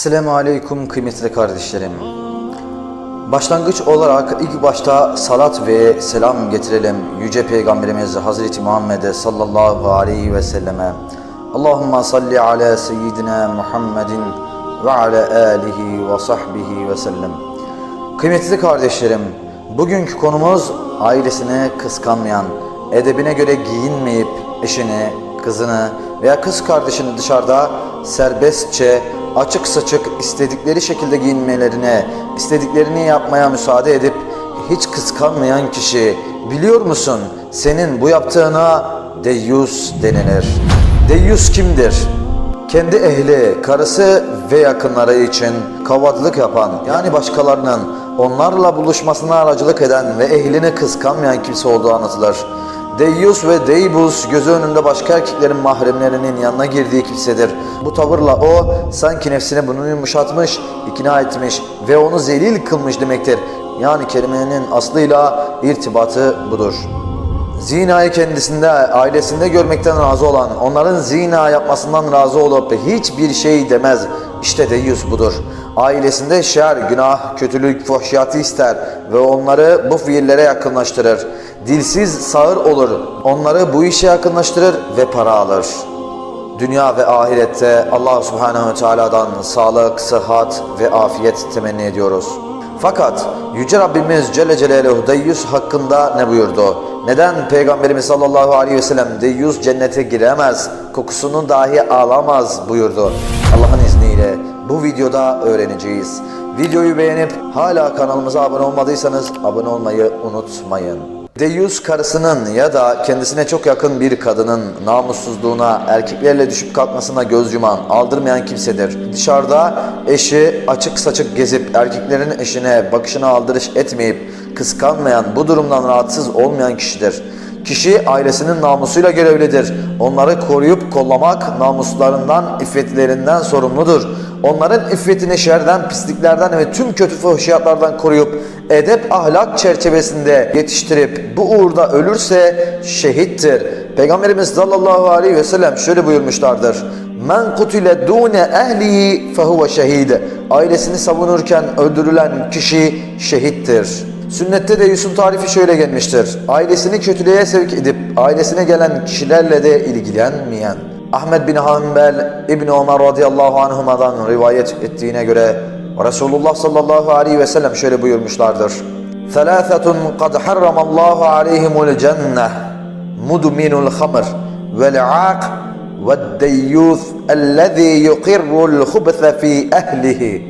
Selamun Aleyküm kıymetli kardeşlerim. Başlangıç olarak ilk başta salat ve selam getirelim Yüce Peygamberimiz Hazreti Muhammed'e sallallahu aleyhi ve selleme. Allahümme salli ala seyyidina Muhammedin ve ala alihi ve sahbihi ve sellem. Kıymetli kardeşlerim, bugünkü konumuz ailesini kıskanmayan, edebine göre giyinmeyip eşini, kızını veya kız kardeşini dışarıda serbestçe, açık saçık istedikleri şekilde giyinmelerine, istediklerini yapmaya müsaade edip hiç kıskanmayan kişi biliyor musun senin bu yaptığına deyyus denilir. Deyyus kimdir? Kendi ehli, karısı ve yakınları için kavadlık yapan yani başkalarının onlarla buluşmasına aracılık eden ve ehlini kıskanmayan kimse olduğu anlatılır. Deyyus ve Deybus gözü önünde başka erkeklerin mahremlerinin yanına girdiği kimsedir. Bu tavırla o sanki nefsine bunu yumuşatmış, ikna etmiş ve onu zelil kılmış demektir. Yani kelimenin aslıyla irtibatı budur. Zinayı kendisinde, ailesinde görmekten razı olan, onların zina yapmasından razı olup hiçbir şey demez. İşte deyyus budur. Ailesinde şer, günah, kötülük, fuhşiyatı ister ve onları bu fiillere yakınlaştırır. Dilsiz sağır olur, onları bu işe yakınlaştırır ve para alır. Dünya ve ahirette Allah Subhanahu Teala'dan sağlık, sıhhat ve afiyet temenni ediyoruz. Fakat Yüce Rabbimiz Celle Celaluhu Deyyus hakkında ne buyurdu? Neden Peygamberimiz sallallahu aleyhi ve sellem Deyyus cennete giremez, kokusunu dahi alamaz buyurdu? Allah'ın bu videoda öğreneceğiz. Videoyu beğenip hala kanalımıza abone olmadıysanız abone olmayı unutmayın. Deyyus karısının ya da kendisine çok yakın bir kadının namussuzluğuna, erkeklerle düşüp kalkmasına göz yuman, aldırmayan kimsedir. Dışarıda eşi açık saçık gezip erkeklerin eşine bakışına aldırış etmeyip kıskanmayan, bu durumdan rahatsız olmayan kişidir. Kişi ailesinin namusuyla görevlidir. Onları koruyup kollamak namuslarından, iffetlerinden sorumludur. Onların iffetini şerden, pisliklerden ve tüm kötü fuhşiyatlardan koruyup edep ahlak çerçevesinde yetiştirip bu uğurda ölürse şehittir. Peygamberimiz sallallahu aleyhi ve sellem şöyle buyurmuşlardır. Men kutile dune ehlihi fehuve şehid. Ailesini savunurken öldürülen kişi şehittir. Sünnette de Yusuf tarifi şöyle gelmiştir. Ailesini kötülüğe sevk edip ailesine gelen kişilerle de ilgilenmeyen. Ahmet bin Hanbel İbni Ömer radıyallahu anhuma'dan rivayet ettiğine göre Resulullah sallallahu aleyhi ve sellem şöyle buyurmuşlardır. ثلاثة قد حرم الله عليهم الجنة مدمن الخمر والعاق والديوث الذي يقر الخبث في أهله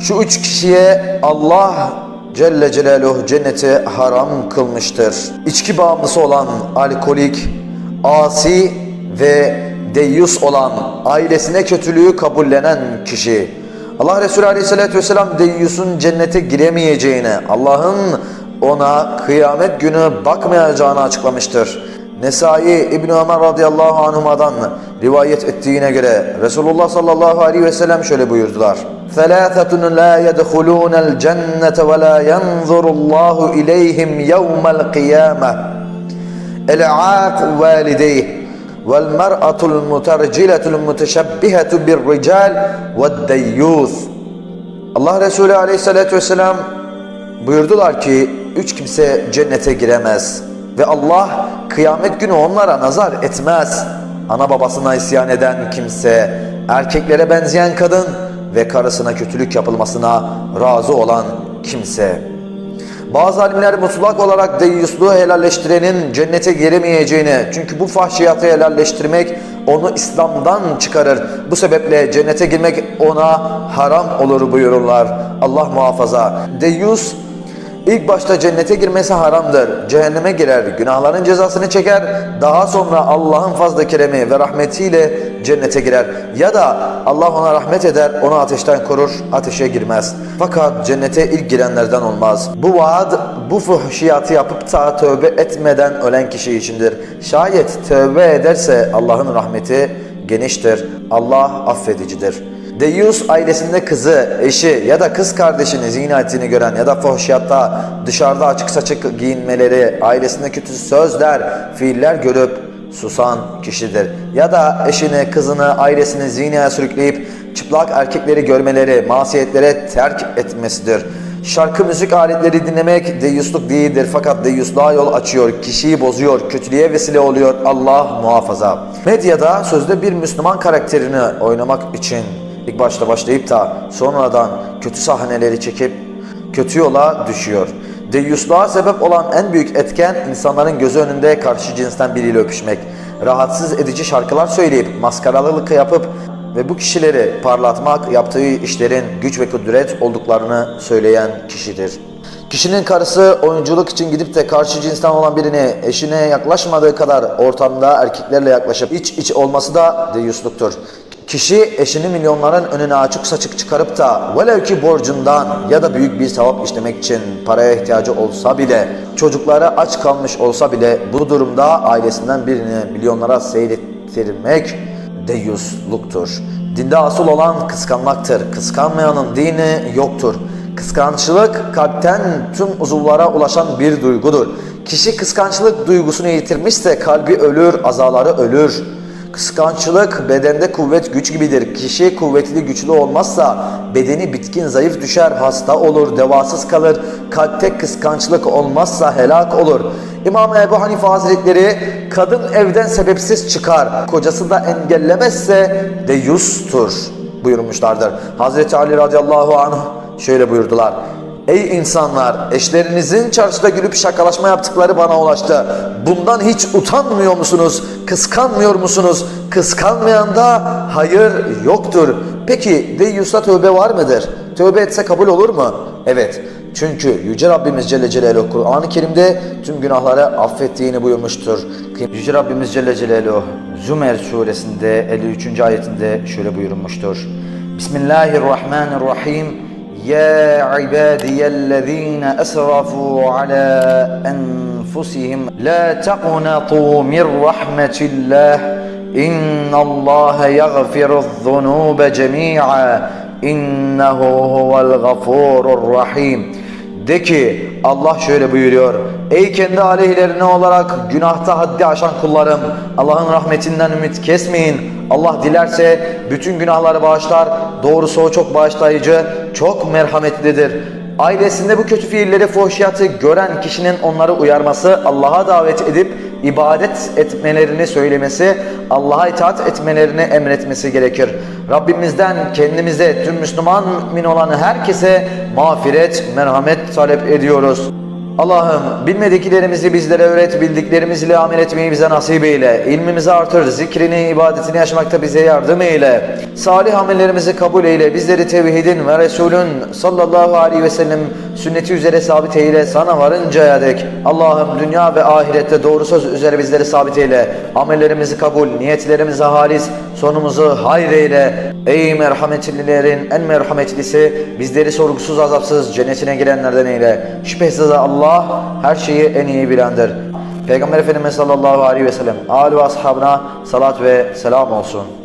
Şu üç kişiye Allah Celle Celaluhu cenneti haram kılmıştır. İçki bağımlısı olan alkolik, asi ve deyyus olan ailesine kötülüğü kabullenen kişi. Allah Resulü Aleyhisselatü vesselam deyyusun cennete giremeyeceğine, Allah'ın ona kıyamet günü bakmayacağını açıklamıştır. Nesai İbn Ömer radıyallahu anhuma'dan rivayet ettiğine göre Resulullah sallallahu aleyhi ve sellem şöyle buyurdular. "Selâsetun lâ yedhulûnel cennete ve lâ yenzurullahu ileyhim yevmel kıyâme. El-âk valideyh vel mer'atul muterciletul muteşebbihetu bir. Allah Resulü aleyhissalatü vesselam buyurdular ki üç kimse cennete giremez ve Allah kıyamet günü onlara nazar etmez. Ana babasına isyan eden kimse, erkeklere benzeyen kadın ve karısına kötülük yapılmasına razı olan kimse.'' Bazı alimler mutlak olarak deyyusluğu helalleştirenin cennete giremeyeceğini çünkü bu fahşiyatı helalleştirmek onu İslam'dan çıkarır. Bu sebeple cennete girmek ona haram olur buyururlar. Allah muhafaza. Deyyus İlk başta cennete girmesi haramdır. Cehenneme girer, günahların cezasını çeker. Daha sonra Allah'ın fazla keremi ve rahmetiyle cennete girer. Ya da Allah ona rahmet eder, onu ateşten korur, ateşe girmez. Fakat cennete ilk girenlerden olmaz. Bu vaad, bu fuhşiyatı yapıp da tövbe etmeden ölen kişi içindir. Şayet tövbe ederse Allah'ın rahmeti geniştir. Allah affedicidir. Deyyus ailesinde kızı, eşi ya da kız kardeşini zina ettiğini gören ya da fuhşiyatta dışarıda açık saçık giyinmeleri, ailesinde kötü sözler, fiiller görüp susan kişidir. Ya da eşini, kızını, ailesini zinaya sürükleyip çıplak erkekleri görmeleri, masiyetlere terk etmesidir. Şarkı müzik aletleri dinlemek deyyusluk değildir fakat deyyusluğa yol açıyor, kişiyi bozuyor, kötülüğe vesile oluyor Allah muhafaza. Medyada sözde bir Müslüman karakterini oynamak için ilk başta başlayıp da sonradan kötü sahneleri çekip kötü yola düşüyor. Deyyusluğa sebep olan en büyük etken insanların gözü önünde karşı cinsten biriyle öpüşmek. Rahatsız edici şarkılar söyleyip maskaralılık yapıp ve bu kişileri parlatmak yaptığı işlerin güç ve kudret olduklarını söyleyen kişidir. Kişinin karısı oyunculuk için gidip de karşı cinsten olan birini eşine yaklaşmadığı kadar ortamda erkeklerle yaklaşıp iç iç olması da deyyusluktur. Kişi eşini milyonların önüne açık saçık çıkarıp da velev ki borcundan ya da büyük bir sevap işlemek için paraya ihtiyacı olsa bile, çocukları aç kalmış olsa bile bu durumda ailesinden birini milyonlara seyrettirmek deyyusluktur. Dinde asıl olan kıskanmaktır. Kıskanmayanın dini yoktur. Kıskançlık kalpten tüm uzuvlara ulaşan bir duygudur. Kişi kıskançlık duygusunu yitirmişse kalbi ölür, azaları ölür. Kıskançlık bedende kuvvet güç gibidir. Kişi kuvvetli güçlü olmazsa bedeni bitkin zayıf düşer, hasta olur, devasız kalır. Kalpte kıskançlık olmazsa helak olur. İmam Ebu Hanife Hazretleri kadın evden sebepsiz çıkar. Kocası da engellemezse deyustur buyurmuşlardır. Hazreti Ali radıyallahu anh şöyle buyurdular. Ey insanlar eşlerinizin çarşıda gülüp şakalaşma yaptıkları bana ulaştı. Bundan hiç utanmıyor musunuz? Kıskanmıyor musunuz? Kıskanmayanda hayır yoktur. Peki deyyusa tövbe var mıdır? Tövbe etse kabul olur mu? Evet. Çünkü Yüce Rabbimiz Celle Celaluhu Kur'an-ı Kerim'de tüm günahları affettiğini buyurmuştur. Yüce Rabbimiz Celle Celaluhu Zümer suresinde 53. ayetinde şöyle buyurmuştur. Bismillahirrahmanirrahim. يا عبادي الذين أسرفوا على أنفسهم لا تقنطوا من رحمة الله إن الله يغفر الذنوب جميعا إنه هو الغفور الرحيم De ki Allah şöyle buyuruyor. Ey kendi aleyhlerine olarak günahta haddi aşan kullarım. Allah'ın rahmetinden ümit kesmeyin. Allah dilerse bütün günahları bağışlar. Doğrusu o çok bağışlayıcı, çok merhametlidir. Ailesinde bu kötü fiilleri, fuhşiyatı gören kişinin onları uyarması, Allah'a davet edip ibadet etmelerini söylemesi, Allah'a itaat etmelerini emretmesi gerekir. Rabbimizden kendimize, tüm Müslüman mümin olan herkese mağfiret, merhamet talep ediyoruz. Allah'ım bilmediklerimizi bizlere öğret, bildiklerimizle amel etmeyi bize nasip eyle. İlmimizi artır, zikrini, ibadetini yaşamakta bize yardım eyle. Salih amellerimizi kabul eyle. Bizleri tevhidin ve Resulün sallallahu aleyhi ve sellem sünneti üzere sabit eyle. Sana varıncaya dek. Allah'ım dünya ve ahirette doğru söz üzere bizleri sabit eyle. Amellerimizi kabul, niyetlerimizi halis, sonumuzu hayır eyle. Ey merhametlilerin en merhametlisi bizleri sorgusuz azapsız cennetine girenlerden eyle. Şüphesiz Allah her şeyi en iyi bilendir. Peygamber Efendimiz sallallahu aleyhi ve sellem, âli ve ashabına salat ve selam olsun.